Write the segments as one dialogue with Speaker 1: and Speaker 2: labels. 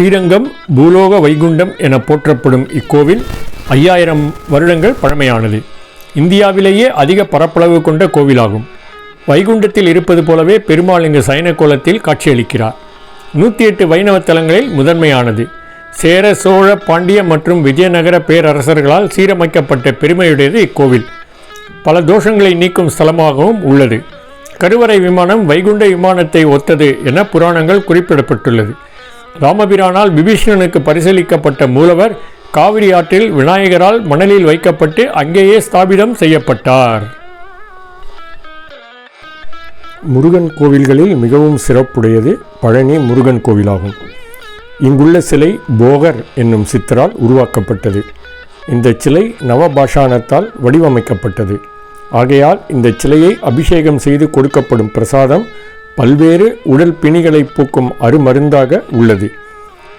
Speaker 1: ஸ்ரீரங்கம் பூலோக வைகுண்டம் என போற்றப்படும் இக்கோவில் ஐயாயிரம் வருடங்கள் பழமையானது. இந்தியாவிலேயே அதிக பரப்பளவு கொண்ட கோவிலாகும். வைகுண்டத்தில் இருப்பது போலவே பெருமாள் இங்கு சயன கோலத்தில் காட்சியளிக்கிறார். நூற்றி எட்டு வைணவ தலங்களில் முதன்மையானது. சேர சோழ பாண்டிய மற்றும் விஜயநகர பேரரசர்களால் சீரமைக்கப்பட்ட பெருமையுடையது இக்கோவில். பல தோஷங்களை நீக்கும் ஸ்தலமாகவும் உள்ளது. கருவறை விமானம் வைகுண்ட விமானத்தை ஒத்தது என புராணங்கள் குறிப்பிடப்பட்டுள்ளது. ராமபிரானால் விபீஷணனுக்கு பரிசீலிக்கப்பட்ட மூலவர் காவிரி ஆற்றில் விநாயகரால் மணலில் வைக்கப்பட்டு அங்கேயே ஸ்தாபிதம் செய்யப்பட்டார். முருகன் கோவில்களில் மிகவும் சிறப்புடையது பழனி முருகன் கோவிலாகும். இங்குள்ள சிலை போகர் என்னும் சித்தரால் உருவாக்கப்பட்டது. இந்த சிலை நவபாஷாணத்தால் வடிவமைக்கப்பட்டது. ஆகையால் இந்த சிலையை அபிஷேகம் செய்து கொடுக்கப்படும் பிரசாதம் பல்வேறு உடல் பிணிகளை போக்கும் அருமருந்தாக உள்ளது.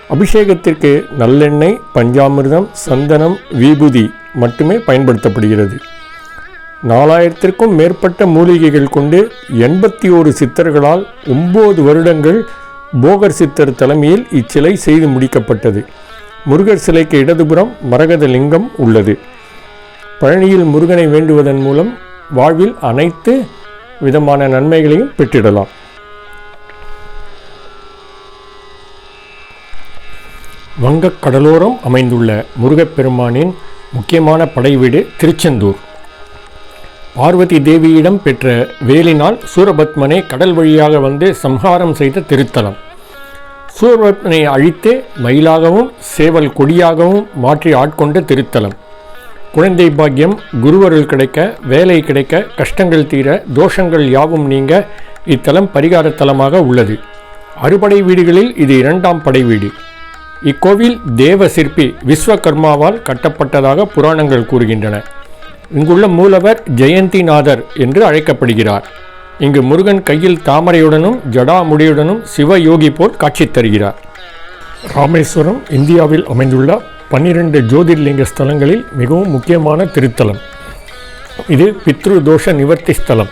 Speaker 1: அபிஷேகத்திற்கு நல்லெண்ணெய் பஞ்சாமிர்தம் சந்தனம் விபூதி மட்டுமே பயன்படுத்தப்படுகிறது. நாலாயிரத்திற்கும் மேற்பட்ட மூலிகைகள் கொண்டு எண்பத்தி ஓரு சித்தர்களால் ஒம்பது வருடங்கள் போகர் சித்தர் தலைமையில் இச்சிலை செய்து முடிக்கப்பட்டது. முருகர் சிலைக்கு இடதுபுறம் மரகத லிங்கம் உள்ளது. பழனியில் முருகனை வேண்டுவதன் மூலம் வாழ்வில் அனைத்து விதமான நன்மைகளையும் பெற்றிடலாம். வங்கக் கடலோரம் அமைந்துள்ள முருகப்பெருமானின் முக்கியமான படைவீடு திருச்செந்தூர். பார்வதி தேவியிடம் பெற்ற வேலினால் சூரபத்மனை கடல் வழியாக வந்து சம்ஹாரம் செய்த திருத்தலம். சூரபத்மனை அழித்து மயிலாகவும் சேவல் கொடியாகவும் மாற்றி ஆட்கொண்ட திருத்தலம். குழந்தை பாக்கியம் குருவருள் கிடைக்க வேலை கிடைக்க கஷ்டங்கள் தீர தோஷங்கள் யாவும் நீங்க இத்தலம் பரிகார தலமாக உள்ளது. அறுபடை வீடுகளில் இது இரண்டாம் படை வீடு. இக்கோவில் தேவ சிற்பி விஸ்வகர்மாவால் கட்டப்பட்டதாக புராணங்கள் கூறுகின்றன. இங்குள்ள மூலவர் ஜெயந்திநாதர் என்று அழைக்கப்படுகிறார். இங்கு முருகன் கையில் தாமரையுடனும் ஜடாமுடியுடனும் சிவயோகி போல் காட்சி தருகிறார். ராமேஸ்வரம் இந்தியாவில் அமைந்துள்ள பன்னிரண்டு ஜோதிர்லிங்க ஸ்தலங்களில் மிகவும் முக்கியமான திருத்தலம். இது பித்ரு தோஷ நிவர்த்தி ஸ்தலம்.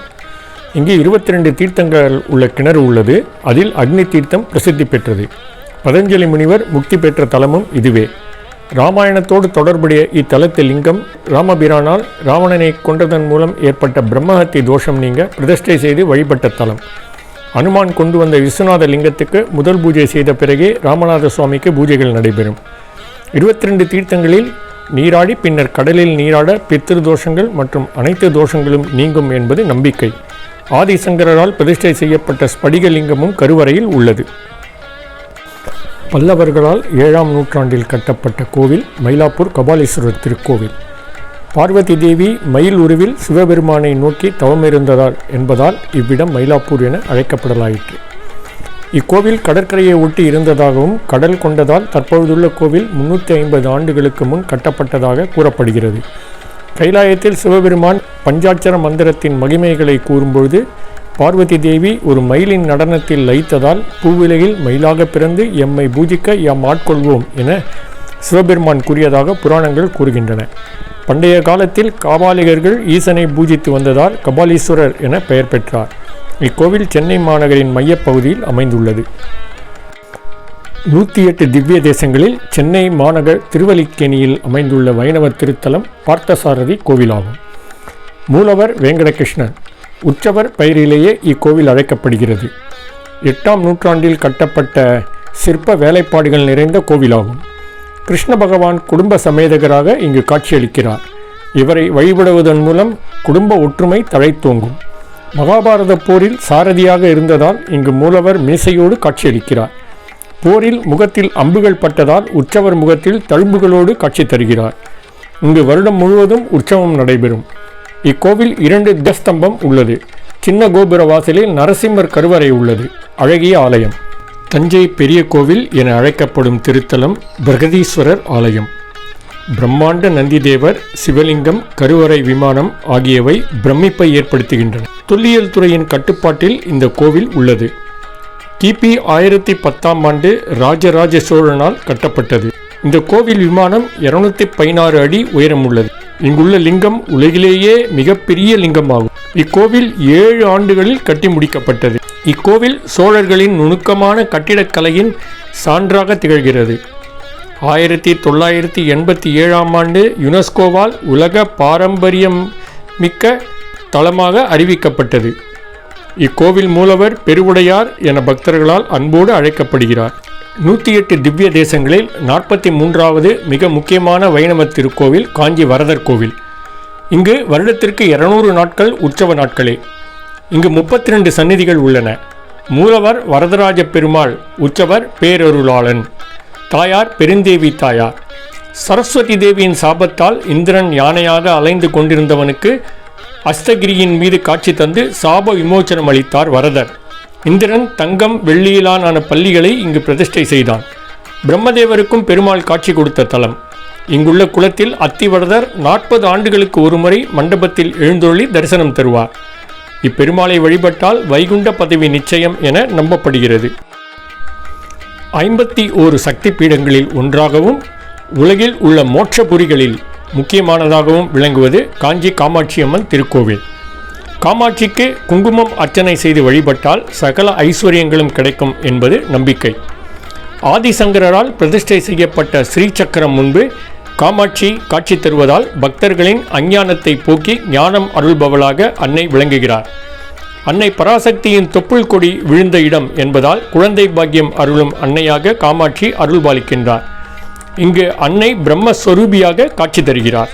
Speaker 1: இங்கே இருபத்தி ரெண்டு தீர்த்தங்கள் உள்ள கிணறு உள்ளது. அதில் அக்னி தீர்த்தம் பிரசித்தி பெற்றது. பதஞ்சலி முனிவர் முக்தி பெற்ற தலமும் இதுவே. ராமாயணத்தோடு தொடர்புடைய இத்தலத்தில் லிங்கம் ராமபிரானால் ராவணனை கொன்றதன் மூலம் ஏற்பட்ட பிரம்மஹத்தி தோஷம் நீங்க பிரதிஷ்டை செய்து வழிபட்ட தலம். அனுமான் கொண்டு வந்த விஸ்வநாத லிங்கத்துக்கு முதல் பூஜை செய்த பிறகே ராமநாத சுவாமிக்கு பூஜைகள் நடைபெறும். இருபத்தி ரெண்டு தீர்த்தங்களில் நீராடி பின்னர் கடலில் நீராட பித்திரு தோஷங்கள் மற்றும் அனைத்து தோஷங்களும் நீங்கும் என்பது நம்பிக்கை. ஆதிசங்கரால் பிரதிஷ்டை செய்யப்பட்ட ஸ்படிகலிங்கமும் கருவறையில் உள்ளது. பல்லவர்களால் ஏழாம் நூற்றாண்டில் கட்டப்பட்ட கோவில் மயிலாப்பூர் கபாலீஸ்வரர் திருக்கோவில். பார்வதி தேவி மயில் உருவில் சிவபெருமானை நோக்கி தவமிருந்ததால் என்பதால் இவ்விடம் மயிலாப்பூர் என அழைக்கப்படலாயிற்று. இக்கோவில் கடற்கரையை ஒட்டி இருந்ததாகவும் கடல் கொண்டதால் தற்பொழுதுள்ள கோவில் முன்னூற்றி ஐம்பது ஆண்டுகளுக்கு முன் கட்டப்பட்டதாக கூறப்படுகிறது. கைலாயத்தில் சிவபெருமான் பஞ்சாட்சர மந்திரத்தின் மகிமைகளை கூறும்பொழுது பார்வதி தேவி ஒரு மயிலின் நடனத்தில் லயித்ததால் பூவிலையில் மயிலாக பிறந்து எம்மை பூஜிக்க எம் ஆட்கொள்வோம் என சிவபெருமான் கூறியதாக புராணங்கள் கூறுகின்றன. பண்டைய காலத்தில் காபாலிகர்கள் ஈசனை பூஜித்து வந்ததால் கபாலீஸ்வரர் என பெயர் பெற்றார். இக்கோவில் சென்னை மாநகரின் மையப்பகுதியில் அமைந்துள்ளது. நூற்றி எட்டு திவ்ய தேசங்களில் சென்னை மாநகர் திருவல்லிக்கேணியில் அமைந்துள்ள வைணவ திருத்தலம் பார்த்தசாரதி கோவிலாகும். மூலவர் வெங்கடகிருஷ்ணன். உற்சவர் பெயரிலேயே இக்கோவில் அழைக்கப்படுகிறது. எட்டாம் நூற்றாண்டில் கட்டப்பட்ட சிற்ப வேலைப்பாடுகள் நிறைந்த கோவிலாகும். கிருஷ்ண பகவான் குடும்ப சமேதகராக இங்கு காட்சியளிக்கிறார். இவரை வழிபடுவதன் மூலம் குடும்ப ஒற்றுமை தழைத்தோங்கும். மகாபாரத போரில் சாரதியாக இருந்ததால் இங்கு மூலவர் மீசையோடு காட்சியளிக்கிறார். போரில் முகத்தில் அம்புகள் பட்டதால் உற்சவர் முகத்தில் தழும்புகளோடு காட்சி தருகிறார். இங்கு வருடம் முழுவதும் உற்சவம் நடைபெறும். இக்கோவில் இரண்டு தஸ்தம்பம் உள்ளது. சின்ன கோபுர வாசலில் நரசிம்மர் கருவறை உள்ளது. அழகிய ஆலயம். தஞ்சை பெரிய கோவில் என அழைக்கப்படும் திருத்தலம் பிரகதீஸ்வரர் ஆலயம். பிரம்மாண்ட நந்திதேவர் சிவலிங்கம் கருவறை விமானம் ஆகியவை பிரமிப்பை ஏற்படுத்துகின்றன. தொல்லியல் துறையின் கட்டுப்பாட்டில் இந்த கோவில் உள்ளது. கிபி ஆயிரத்தி பத்தாம் ஆண்டு ராஜராஜ சோழனால் கட்டப்பட்டது. இந்த கோவில் விமானம் இருநூத்தி பதினாறு அடி உயரம் உள்ளது இங்குள்ள லிங்கம் உலகிலேயே மிகப்பெரிய லிங்கமாகும். இக்கோவில் ஏழு ஆண்டுகளில் கட்டி முடிக்கப்பட்டது. இக்கோவில் சோழர்களின் நுணுக்கமான கட்டிடக்கலையின் சான்றாக திகழ்கிறது. ஆயிரத்தி தொள்ளாயிரத்தி எண்பத்தி ஏழாம் ஆண்டு யுனெஸ்கோவால் உலக பாரம்பரியம் மிக்க தளமாக அறிவிக்கப்பட்டது. இக்கோவில் மூலவர் பெருவுடையார் என பக்தர்களால் அன்போடு அழைக்கப்படுகிறார். நூற்றி எட்டு திவ்ய தேசங்களில் நாற்பத்தி மூன்றாவது மிக முக்கியமான வைணவ திருக்கோவில் காஞ்சி வரதர் கோவில். இங்கு வருடத்திற்கு இருநூறு நாட்கள் உற்சவ நாட்களே. இங்கு முப்பத்தி ரெண்டு சந்நிதிகள் உள்ளன. மூலவர் வரதராஜ பெருமாள் உற்சவர் பேரருளாளன் தாயார் பெருந்தேவி தாயார். சரஸ்வதி தேவியின் சாபத்தால் இந்திரன் யானையாக அலைந்து கொண்டிருந்தவனுக்கு அஸ்தகிரியின் மீது காட்சி தந்து சாப விமோச்சனம் அளித்தார் வரதர். இந்திரன் தங்கம் வெள்ளியிலான பள்ளிகளை இங்கு பிரதிஷ்டை செய்தான். பிரம்மதேவருக்கும் பெருமாள் காட்சி கொடுத்த தலம். இங்குள்ள குளத்தில் அத்திவரதர் நாற்பது ஆண்டுகளுக்கு ஒருமுறை மண்டபத்தில் எழுந்தொழி தரிசனம் தருவார். இப்பெருமாளை வழிபட்டால் வைகுண்ட பதவி நிச்சயம் என நம்பப்படுகிறது. ஐம்பத்தி ஓரு சக்தி பீடங்களில் ஒன்றாகவும் உலகில் உள்ள மோட்சபுரிகளில் முக்கியமானதாகவும் விளங்குவது காஞ்சி காமாட்சியம்மன் திருக்கோவில். காமாட்சிக்கு குங்குமம் அர்ச்சனை செய்து வழிபட்டால் சகல ஐஸ்வர்யங்களும் கிடைக்கும் என்பது நம்பிக்கை. ஆதிசங்கரால் பிரதிஷ்டை செய்யப்பட்ட ஸ்ரீசக்கரம் முன்பு காமாட்சி காட்சி தருவதால் பக்தர்களின் அஞ்ஞானத்தை போக்கி ஞானம் அருள்பவளாக அன்னை விளங்குகிறார். அன்னை பராசக்தியின் தொப்புள் கொடி விழுந்த இடம் என்பதால் குழந்தை பாக்கியம் அருளும் அன்னையாக காமாட்சி அருள்பாலிக்கின்றார். இங்கு அன்னை பிரம்மஸ்வரூபியாக காட்சி தருகிறார்.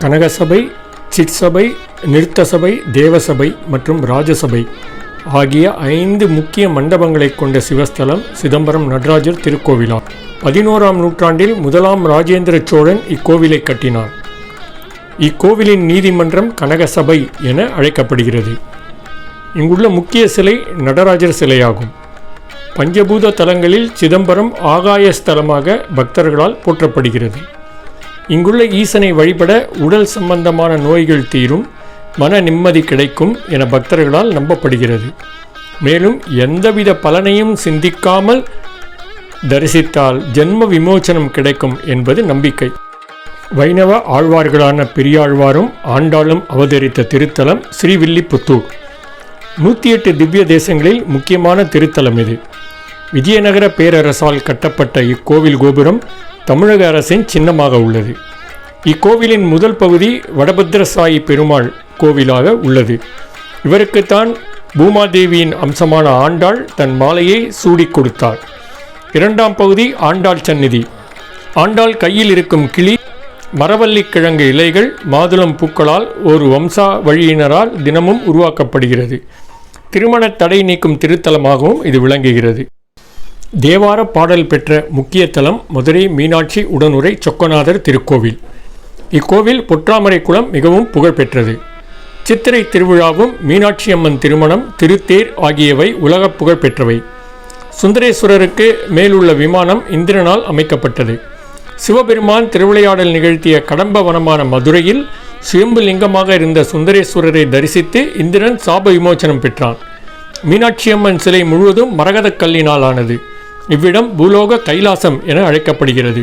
Speaker 1: கனகசபை சிற்சபை நிறுத்த சபை தேவசபை மற்றும் ராஜசபை ஆகிய ஐந்து முக்கிய மண்டபங்களை கொண்ட சிவஸ்தலம் சிதம்பரம் நடராஜர் திருக்கோவிலா பதினோராம் நூற்றாண்டில் முதலாம் ராஜேந்திர சோழன் இக்கோவிலை கட்டினார். இக்கோவிலின் நீதிமன்றம் கனகசபை என அழைக்கப்படுகிறது. இங்குள்ள முக்கிய சிலை நடராஜர் சிலையாகும். பஞ்சபூத தலங்களில் சிதம்பரம் ஆகாய ஸ்தலமாக பக்தர்களால் போற்றப்படுகிறது. இங்குள்ள ஈசனை வழிபட உடல் சம்பந்தமான நோய்கள் தீரும் மன நிம்மதி கிடைக்கும் என பக்தர்களால் நம்பப்படுகிறது. மேலும் எந்தவித பலனையும் சிந்திக்காமல் தரிசித்தால் ஜென்ம விமோச்சனம் கிடைக்கும் என்பது நம்பிக்கை. வைணவ ஆழ்வார்களான பெரியாழ்வாரும் ஆண்டாளும் அவதரித்த திருத்தலம் ஸ்ரீவில்லிபுத்தூர் நூற்றி எட்டு திவ்ய தேசங்களில் முக்கியமான திருத்தலம் இது. விஜயநகர பேரரசால் கட்டப்பட்ட இக்கோவில் கோபுரம் தமிழக அரசின் சின்னமாக உள்ளது. இக்கோவிலின் முதல் பகுதி வடபத்ரசாயி பெருமாள் கோவிலாக உள்ளது. இவருக்குத்தான் பூமாதேவியின் அம்சமான ஆண்டாள் தன் மாலையை சூடிக் கொடுத்தார். இரண்டாம் பகுதி ஆண்டாள் சந்நிதி. ஆண்டாள் கையில் இருக்கும் கிளி மரவள்ளி கிழங்கு இலைகள் மாதுளம் பூக்களால் ஒரு வம்சா வழியினரால் தினமும் உருவாக்கப்படுகிறது. திருமண தடை நீக்கும் திருத்தலமாகவும் இது விளங்குகிறது. தேவார பாடல் பெற்ற முக்கிய தலம் மதுரை மீனாட்சி உடனுரை சொக்கநாதர் திருக்கோவில். இக்கோவில் பொற்றாமரை குளம் மிகவும் புகழ்பெற்றது சித்திரை திருவிழாவும் மீனாட்சி அம்மன் திருமணம் திருத்தேர் ஆகியவை உலக புகழ் பெற்றவை. சுந்தரேஸ்வரருக்கு மேலுள்ள விமானம் இந்திரனால் அமைக்கப்பட்டது. சிவபெருமான் திருவிளையாடல் நிகழ்த்திய கடம்ப வனமான மதுரையில் சுயம்பு லிங்கமாக இருந்த சுந்தரேஸ்வரரை தரிசித்து இந்திரன் சாப விமோச்சனம் பெற்றான். மீனாட்சியம்மன் சிலை முழுவதும் மரகதக் கல்லினால் ஆனது. இவ்விடம் பூலோக கைலாசம் என அழைக்கப்படுகிறது.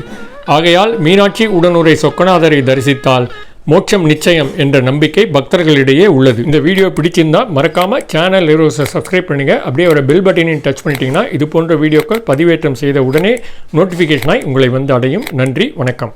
Speaker 1: ஆகையால் மீனாட்சி உடனுரை சொக்கநாதரை தரிசித்தால் மோட்சம் நிச்சயம் என்ற நம்பிக்கை பக்தர்களிடையே உள்ளது. இந்த வீடியோ பிடிச்சிருந்தால் மறக்காம சேனல் நிறுவனத்தை சப்ஸ்கிரைப் பண்ணுங்க. அப்படியே ஒரு பெல் பட்டனையும் டச் பண்ணிட்டீங்கன்னா இது போன்ற வீடியோக்கள் பதிவேற்றம் செய்த உடனே நோட்டிஃபிகேஷனாய் உங்களை வந்து அடையும். நன்றி வணக்கம்.